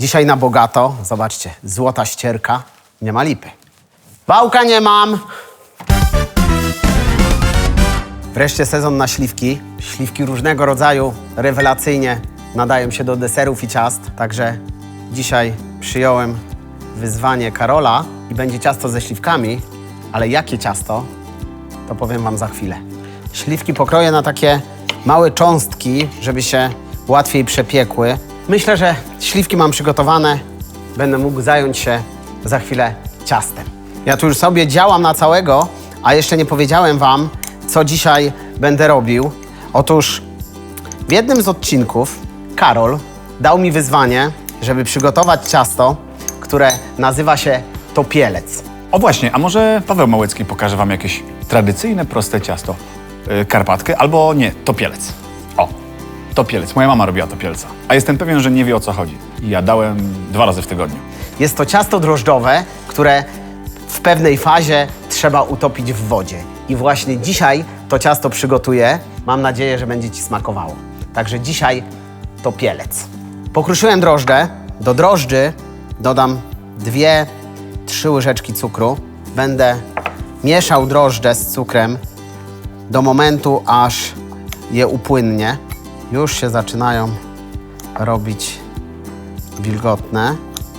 Dzisiaj na bogato, zobaczcie, złota ścierka, nie ma lipy. Wałka nie mam. Wreszcie sezon na śliwki. Śliwki różnego rodzaju, rewelacyjnie nadają się do deserów i ciast. Także dzisiaj przyjąłem wyzwanie Karola i będzie ciasto ze śliwkami, ale jakie ciasto, to powiem Wam za chwilę. Śliwki pokroję na takie małe cząstki, żeby się łatwiej przepiekły. Myślę, że śliwki mam przygotowane. Będę mógł zająć się za chwilę ciastem. Ja tu już sobie działam na całego, a jeszcze nie powiedziałem Wam, co dzisiaj będę robił. Otóż w jednym z odcinków Karol dał mi wyzwanie, żeby przygotować ciasto, które nazywa się topielec. O właśnie, a może Paweł Małecki pokaże wam jakieś tradycyjne, proste ciasto? Yy, karpatkę albo nie, topielec. Topielec. Moja mama robiła topielca. A jestem pewien, że nie wie o co chodzi. Ja dałem dwa razy w tygodniu. Jest to ciasto drożdżowe, które w pewnej fazie trzeba utopić w wodzie. I właśnie dzisiaj to ciasto przygotuję. Mam nadzieję, że będzie Ci smakowało. Także dzisiaj to pielec. Pokruszyłem drożdże. Do drożdży dodam dwie, trzy łyżeczki cukru. Będę mieszał drożdże z cukrem do momentu, aż je upłynnie. Już się zaczynają robić wilgotne,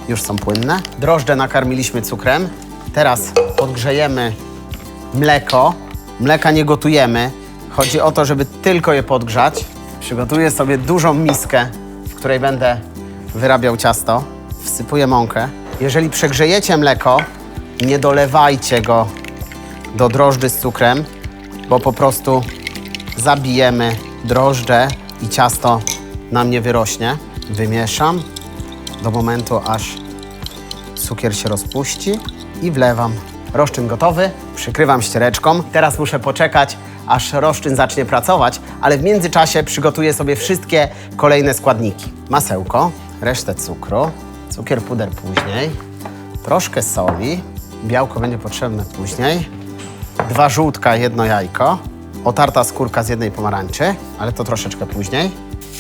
już są płynne. Drożdże nakarmiliśmy cukrem. Teraz podgrzejemy mleko. Mleka nie gotujemy. Chodzi o to, żeby tylko je podgrzać. Przygotuję sobie dużą miskę, w której będę wyrabiał ciasto. Wsypuję mąkę. Jeżeli przegrzejecie mleko, nie dolewajcie go do drożdży z cukrem, bo po prostu zabijemy drożdże i ciasto nam nie wyrośnie. Wymieszam do momentu, aż cukier się rozpuści i wlewam. Roszczyn gotowy, przykrywam ściereczką. Teraz muszę poczekać, aż roszczyn zacznie pracować, ale w międzyczasie przygotuję sobie wszystkie kolejne składniki. Masełko, resztę cukru, cukier puder później, troszkę soli, białko będzie potrzebne później, dwa żółtka, jedno jajko, otarta skórka z jednej pomarańczy, ale to troszeczkę później,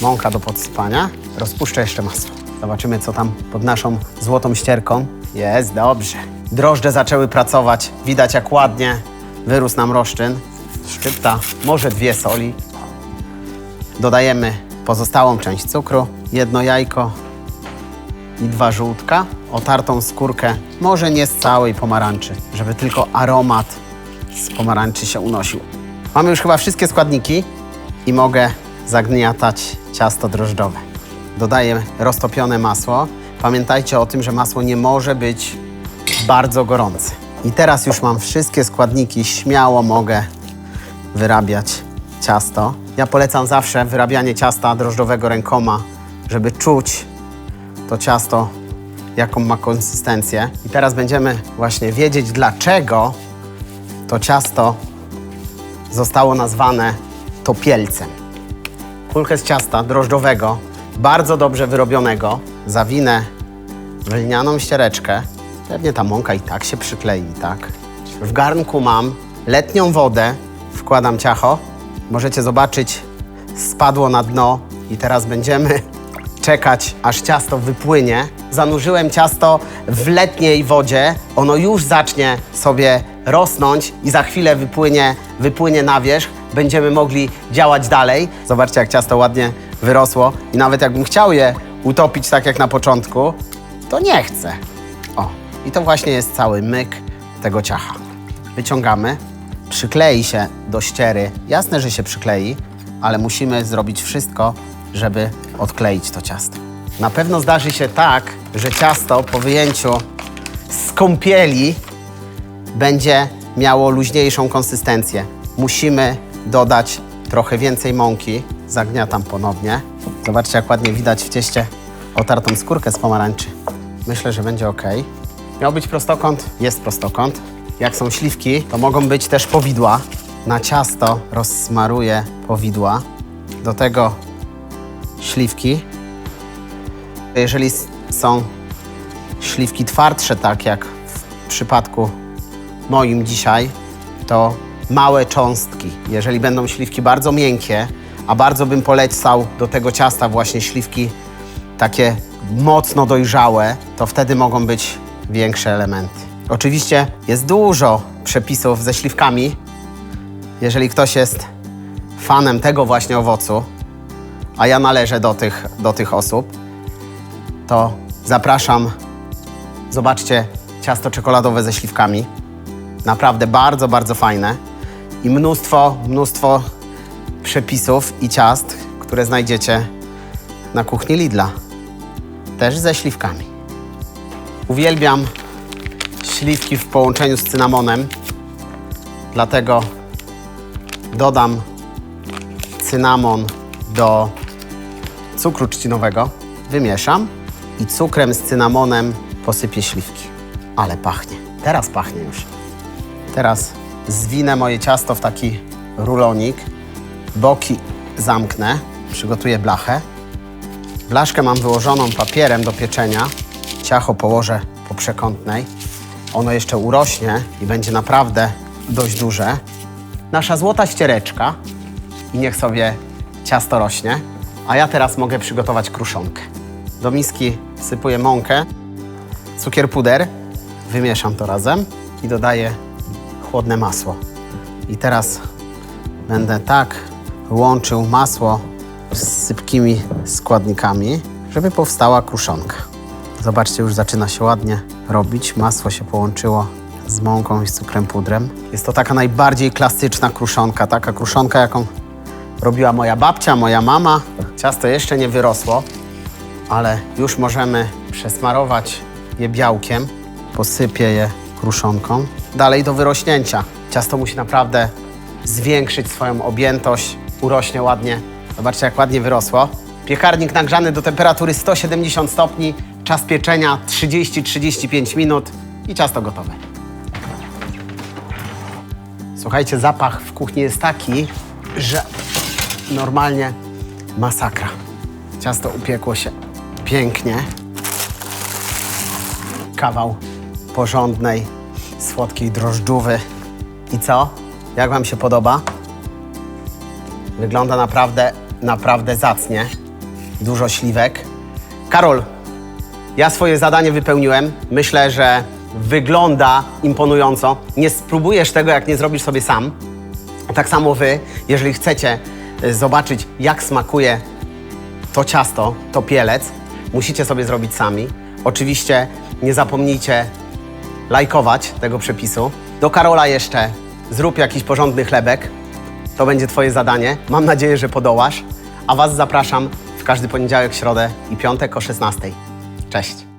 mąka do podsypania, rozpuszczę jeszcze masło. Zobaczymy, co tam pod naszą złotą ścierką. Jest dobrze. Drożdże zaczęły pracować, widać jak ładnie wyrósł nam roszczyn. Szczypta, może dwie soli. Dodajemy pozostałą część cukru, jedno jajko i dwa żółtka, otartą skórkę, może nie z całej pomarańczy, żeby tylko aromat z pomarańczy się unosił. Mamy już chyba wszystkie składniki i mogę zagniatać ciasto drożdżowe. Dodaję roztopione masło. Pamiętajcie o tym, że masło nie może być bardzo gorące. I teraz już mam wszystkie składniki, śmiało mogę wyrabiać ciasto. Ja polecam zawsze wyrabianie ciasta drożdżowego rękoma, żeby czuć to ciasto, jaką ma konsystencję. I teraz będziemy właśnie wiedzieć, dlaczego to ciasto zostało nazwane topielcem. Kulkę z ciasta drożdżowego, bardzo dobrze wyrobionego, zawinę w lnianą ściereczkę. Pewnie ta mąka i tak się przyklei, tak. W garnku mam letnią wodę, wkładam ciacho. Możecie zobaczyć, spadło na dno i teraz będziemy czekać, aż ciasto wypłynie. Zanurzyłem ciasto w letniej wodzie. Ono już zacznie sobie rosnąć i za chwilę wypłynie, wypłynie na wierzch. Będziemy mogli działać dalej. Zobaczcie, jak ciasto ładnie wyrosło. I nawet jakbym chciał je utopić tak jak na początku, to nie chcę. O, i to właśnie jest cały myk tego ciacha. Wyciągamy. Przyklei się do ściery. Jasne, że się przyklei, ale musimy zrobić wszystko, żeby odkleić to ciasto. Na pewno zdarzy się tak, że ciasto po wyjęciu z kąpieli będzie miało luźniejszą konsystencję. Musimy dodać trochę więcej mąki. Zagniatam ponownie. Zobaczcie, jak ładnie widać w cieście otartą skórkę z pomarańczy. Myślę, że będzie ok. Miał być prostokąt, jest prostokąt. Jak są śliwki, to mogą być też powidła. Na ciasto rozsmaruję powidła. Do tego śliwki. Jeżeli są śliwki twardsze, tak jak w przypadku moim dzisiaj, to małe cząstki. Jeżeli będą śliwki bardzo miękkie, a bardzo bym polecał do tego ciasta właśnie śliwki takie mocno dojrzałe, to wtedy mogą być większe elementy. Oczywiście jest dużo przepisów ze śliwkami. Jeżeli ktoś jest fanem tego właśnie owocu, a ja należę do tych, do tych osób, to zapraszam. Zobaczcie ciasto czekoladowe ze śliwkami. Naprawdę bardzo, bardzo fajne. I mnóstwo, mnóstwo przepisów i ciast, które znajdziecie na kuchni Lidla. Też ze śliwkami. Uwielbiam śliwki w połączeniu z cynamonem, dlatego dodam cynamon do cukru trzcinowego, wymieszam i cukrem z cynamonem posypię śliwki. Ale pachnie. Teraz pachnie już. Teraz zwinę moje ciasto w taki rulonik, boki zamknę, przygotuję blachę. Blaszkę mam wyłożoną papierem do pieczenia. Ciacho położę po przekątnej. Ono jeszcze urośnie i będzie naprawdę dość duże. Nasza złota ściereczka i niech sobie ciasto rośnie. A ja teraz mogę przygotować kruszonkę. Do miski wsypuję mąkę, cukier puder, wymieszam to razem i dodaję chłodne masło. I teraz będę tak łączył masło z sypkimi składnikami, żeby powstała kruszonka. Zobaczcie, już zaczyna się ładnie robić. Masło się połączyło z mąką i z cukrem pudrem. Jest to taka najbardziej klasyczna kruszonka, taka kruszonka, jaką robiła moja babcia, moja mama. Ciasto jeszcze nie wyrosło, ale już możemy przesmarować je białkiem. Posypię je kruszonką. Dalej do wyrośnięcia. Ciasto musi naprawdę zwiększyć swoją objętość, urośnie ładnie. Zobaczcie, jak ładnie wyrosło. Piekarnik nagrzany do temperatury 170 stopni, czas pieczenia 30-35 minut i ciasto gotowe. Słuchajcie, zapach w kuchni jest taki, że normalnie masakra. Ciasto upiekło się pięknie. Kawał porządnej, słodkiej drożdżówy. I co? Jak Wam się podoba? Wygląda naprawdę, naprawdę zacnie. Dużo śliwek. Karol, ja swoje zadanie wypełniłem. Myślę, że wygląda imponująco. Nie spróbujesz tego, jak nie zrobisz sobie sam. Tak samo Wy, jeżeli chcecie zobaczyć, jak smakuje to ciasto, to pielec, musicie sobie zrobić sami. Oczywiście nie zapomnijcie lajkować tego przepisu. Do Karola jeszcze zrób jakiś porządny chlebek. To będzie Twoje zadanie. Mam nadzieję, że podołasz. A Was zapraszam w każdy poniedziałek, środę i piątek o 16. Cześć.